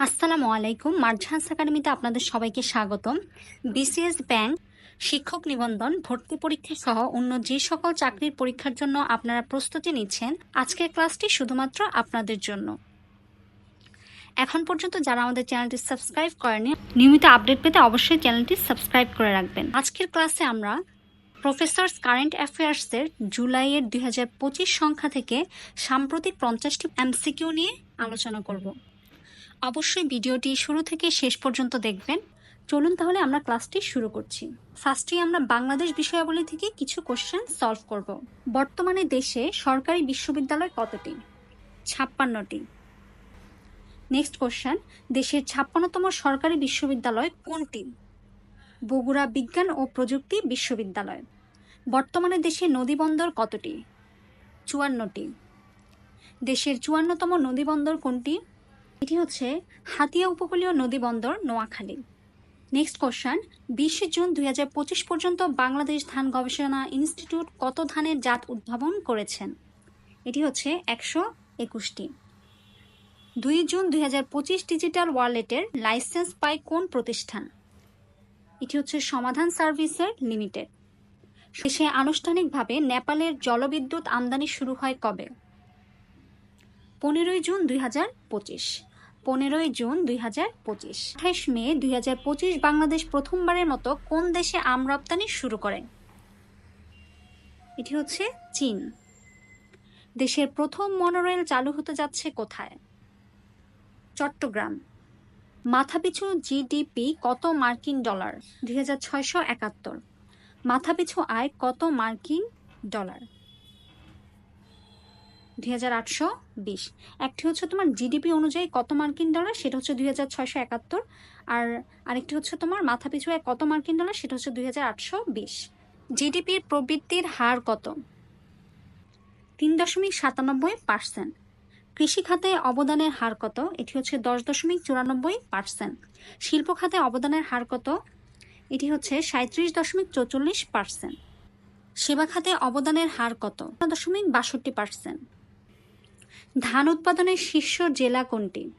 আসসালামু আলাইকুম। মার্ঝান্স একাডেমিতে আপনাদের সবাইকে স্বাগতম। বিসিএস ব্যাংক শিক্ষক নিবন্ধন, ভর্তি পরীক্ষা সহ অন্য যে সকল চাকরির পরীক্ষার জন্য আপনারা প্রস্তুতি নিচ্ছেন, আজকের ক্লাসটি শুধুমাত্র আপনাদের জন্য। এখন পর্যন্ত যারা আমাদের চ্যানেলটি সাবস্ক্রাইব করেনি নিয়মিত আপডেট পেতে অবশ্যই চ্যানেলটি সাবস্ক্রাইব করে রাখবেন। আজকের ক্লাসে আমরা প্রফেসর্স কারেন্ট অ্যাফেয়ার্সের জুলাইয়ের দুই হাজার পঁচিশ সংখ্যা থেকে সাম্প্রতিক পঞ্চাশটি এমসিকিউ নিয়ে আলোচনা করব। অবশ্যই ভিডিওটি শুরু থেকে শেষ পর্যন্ত দেখবেন। চলুন তাহলে আমরা ক্লাসটি শুরু করছি। ফার্স্টেই আমরা বাংলাদেশ বিষয়াবলী থেকে কিছু কোশ্চেন সলভ করব। বর্তমানে দেশে সরকারি বিশ্ববিদ্যালয় কতটি? ছাপ্পান্নটি। নেক্সট কোশ্চেন দেশের ছাপ্পান্নতম সরকারি বিশ্ববিদ্যালয় কোনটি? বগুড়া বিজ্ঞান ও প্রযুক্তি বিশ্ববিদ্যালয়। বর্তমানে দেশে নদীবন্দর কতটি? চুয়ান্নটি। দেশের চুয়ান্নতম নদীবন্দর কোনটি? এটি হচ্ছে হাতিয়া উপকূলীয় নদী বন্দর নোয়াখালী। নেক্সট কোশ্চেন বিশে জুন দুই হাজার পঁচিশ পর্যন্ত বাংলাদেশ ধান গবেষণা ইনস্টিটিউট কত ধানের জাত উদ্ভাবন করেছেন? এটি হচ্ছে একশো একুশটি। দুই জুন দু হাজার পঁচিশ ডিজিটাল ওয়ালেটের লাইসেন্স পায় কোন প্রতিষ্ঠান? এটি হচ্ছে সমাধান সার্ভিসের লিমিটেড। শেষে আনুষ্ঠানিকভাবে নেপালের জলবিদ্যুৎ আমদানি শুরু হয় কবে? পনেরোই জুন দুই হাজার পঁচিশ। পনেরোই জুন দুই হাজার পঁচিশ। আঠাইশ মে দুই হাজার পঁচিশ বাংলাদেশ প্রথমবারের মতো কোন দেশে আম রপ্তানি শুরু করে এটি হচ্ছে চীন। দেশের প্রথম মনোরেল চালু হতে যাচ্ছে কোথায়? চট্টগ্রাম। মাথাপিছু জিডিপি কত মার্কিন ডলার? দুই হাজার ছয়শো একাত্তর। মাথাপিছু আয় কত মার্কিন ডলার? দুই হাজার আটশো বিশ। একটি হচ্ছে তোমার জিডিপি অনুযায়ী কত মার্কিন ডলার, সেটা হচ্ছে দুই হাজার ছয়শো একাত্তর। আর আরেকটি হচ্ছে তোমার মাথা পিছু কত মার্কিন ডলার, সেটা হচ্ছে দুই হাজার আটশো বিশ। জিডিপির প্রবৃত্তির হার কত? তিন দশমিক সাতানব্বই পার্সেন্ট। কৃষি খাতে অবদানের হার কত? এটি হচ্ছে দশ দশমিক চুরানব্বই পার্সেন্ট। শিল্প খাতে অবদানের হার কত? এটি হচ্ছে সাঁত্রিশ দশমিক চৌচল্লিশ পার্সেন্ট। সেবা খাতে অবদানের হার কত? দশমিক বাষট্টি পার্সেন্ট। ধান উৎপাদনের শীর্ষ জেলা কোনটি?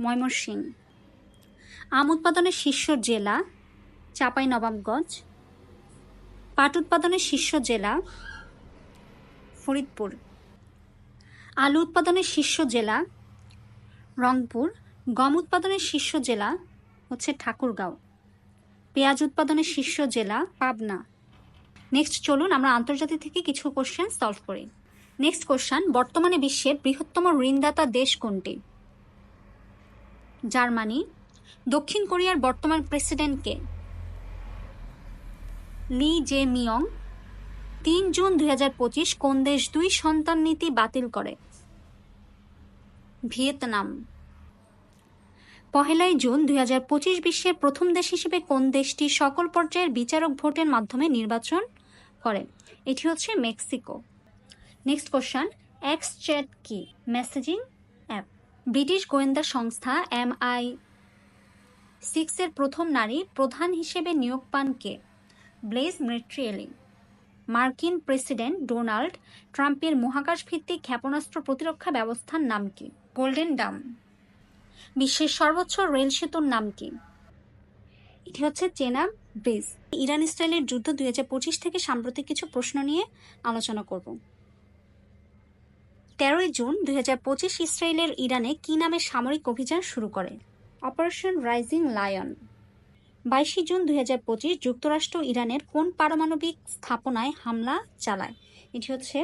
ময়মনসিংহ। আম উৎপাদনের শীর্ষ জেলা চাপাই নবাবগঞ্জ পাট উৎপাদনের শীর্ষ জেলা ফরিদপুর। আলু উৎপাদনের শীর্ষ জেলা রংপুর। গম উৎপাদনের শীর্ষ জেলা হচ্ছে ঠাকুরগাঁও। পেঁয়াজ উৎপাদনের শীর্ষ জেলা পাবনা। নেক্সট চলুন আমরা আন্তর্জাতিক থেকে কিছু কোশ্চেন সলভ করি। নেক্সট কোশ্চেন বর্তমানে বিশ্বের বৃহত্তম ঋণদাতা দেশ কোনটি? জার্মানি, দক্ষিণ কোরিয়ার বর্তমান প্রেসিডেন্টকে লি জে মিয়ং তিন জুন দুই হাজার পঁচিশ, কোন দেশ দুই সন্তান নীতি বাতিল করে? ভিয়েতনাম। পহেলাই জুন দুই বিশ্বের প্রথম দেশ হিসেবে কোন দেশটি সকল পর্যায়ের বিচারক ভোটের মাধ্যমে নির্বাচন করে? এটি হচ্ছে Mexico. Next question X chat কি মেসেজিং অ্যাপ ব্রিটিশ গোয়েন্দা সংস্থা এম আই সিক্সের প্রথম নারী প্রধান হিসেবে নিয়োগ পান কে? ব্লেজ মেট্রিয়েলি মার্কিন প্রেসিডেন্ট ডোনাল্ড ট্রাম্পের মহাকাশ ভিত্তিক ক্ষেপণাস্ত্র প্রতিরক্ষা ব্যবস্থার নাম কি? গোল্ডেন ডাম বিশ্বের সর্বোচ্চ রেল সেতুর নাম কি? এটি হচ্ছে চেনা ব্রিজ। ইরান ইসরায়েলের যুদ্ধ দুই হাজার পঁচিশ থেকে সাম্প্রতিক কিছু প্রশ্ন নিয়ে আলোচনা করব। তেরোই জুন দুই হাজার পঁচিশ ইসরায়েলের ইরানে কি নামে সামরিক অভিযান শুরু করে? Operation rising lion. বাইশে জুন দুই হাজার পঁচিশ যুক্তরাষ্ট্র ইরানের কোন পারমাণবিক স্থাপনায় হামলা চালায়? এটি হচ্ছে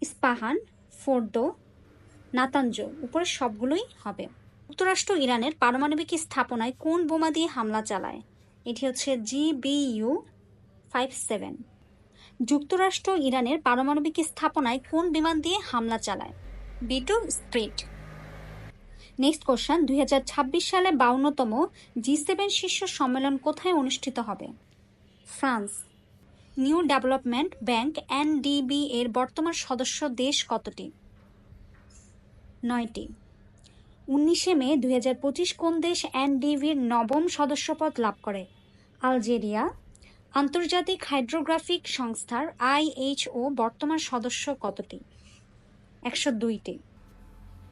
ইস্পাহান ফোর্দো নাতাঞ্জ উপরের সবগুলোই হবে। যুক্তরাষ্ট্র ইরানের পারমাণবিক স্থাপনায় কোন বোমা দিয়ে হামলা চালায়? এটি হচ্ছে জিবিইউ ফাইভ সেভেন। যুক্তরাষ্ট্র ইরানের পারমাণবিক স্থাপনায় কোন বিমান দিয়ে হামলা চালায়? বিটু স্প্রিট নেক্সট কোশ্চেন, দুই হাজার ছাব্বিশ সালে বাউন্নতম জি সেভেন শীর্ষ সম্মেলন কোথায় অনুষ্ঠিত হবে? France. New development bank NDB এর বর্তমান সদস্য দেশ কতটি? নয়টি। উনিশে মে দু হাজার পঁচিশ কোন দেশ এনডিভির নবম সদস্যপদ লাভ করে? আলজেরিয়া আন্তর্জাতিক হাইড্রোগ্রাফিক সংস্থার আইএইচও বর্তমান সদস্য কতটি? একশো দুইটি।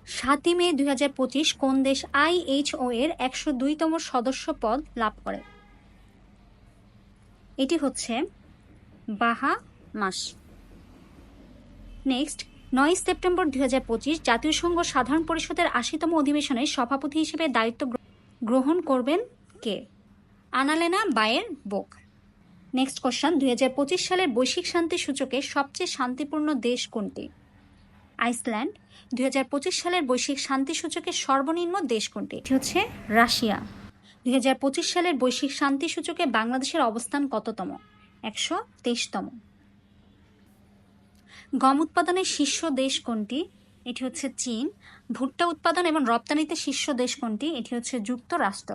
সাতই মে দুই হাজার পঁচিশ কোন দেশ আইএইচও এর একশো দুইতম সদস্য পদ লাভ করে? এটি হচ্ছে বাহা মাস নেক্সট, নয় সেপ্টেম্বর দুই হাজার পঁচিশ জাতীয় সংঘ সাধারণ পরিষদের আশিতম অধিবেশনে সভাপতি হিসেবে দায়িত্ব গ্র- গ্রহণ করবেন কে? আনালেনা বায়ের বোক। নেক্সট কোশ্চেন দুই হাজার পঁচিশ সালের বৈশ্বিক শান্তি সূচকে সবচেয়ে শান্তিপূর্ণ দেশ কোনটি? আইসল্যান্ড, দুই হাজার পঁচিশ সালের বৈশ্বিক শান্তি সূচকে সর্বনিম্ন দেশ কোনটি? এটি হচ্ছে রাশিয়া। দুই হাজার পঁচিশ সালের বৈশ্বিক শান্তি সূচকে বাংলাদেশের অবস্থান কততম? একশো তেইশতম। গম উৎপাদনের শীর্ষ দেশ কোনটি? এটি হচ্ছে চীন। ভুট্টা উৎপাদন এবং রপ্তানিতে শীর্ষ দেশ কোনটি? এটি হচ্ছে যুক্তরাষ্ট্র।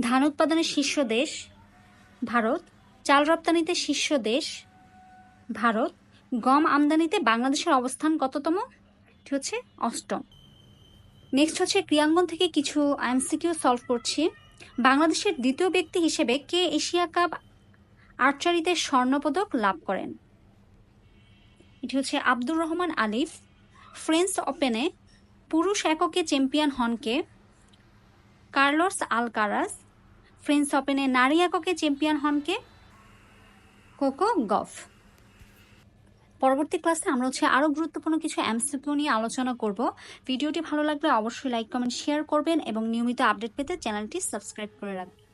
ধান উৎপাদনের শীর্ষ দেশ ভারত, চাল রপ্তানিতে শীর্ষ দেশ, ভারত, গম আমদানিতে বাংলাদেশের অবস্থান কততম? এটি হচ্ছে অষ্টম। নেক্সট হচ্ছে ক্রিয়াঙ্গন থেকে কিছু এমসিকিউ সলভ করছি। বাংলাদেশের দ্বিতীয় ব্যক্তি হিসেবে কে এশিয়া কাপ আর্চারিতে স্বর্ণপদক লাভ করেন? এটি হচ্ছে আব্দুর রহমান আলিফ। ফ্রেঞ্চ ওপেনে পুরুষ এককে চ্যাম্পিয়ন হন কে? Carlos Alcaraz. ফ্রেঞ্চ ওপেনে নারী এককে চ্যাম্পিয়ন হন কে কোকো গফ। পরবর্তী ক্লাসে আমরা হচ্ছে আরও গুরুত্বপূর্ণ কিছু এমসিকিউ নিয়ে আলোচনা করব। ভিডিওটি ভালো লাগলে অবশ্যই লাইক, কমেন্ট, শেয়ার করবেন এবং নিয়মিত আপডেট পেতে চ্যানেলটি সাবস্ক্রাইব করে রাখবেন।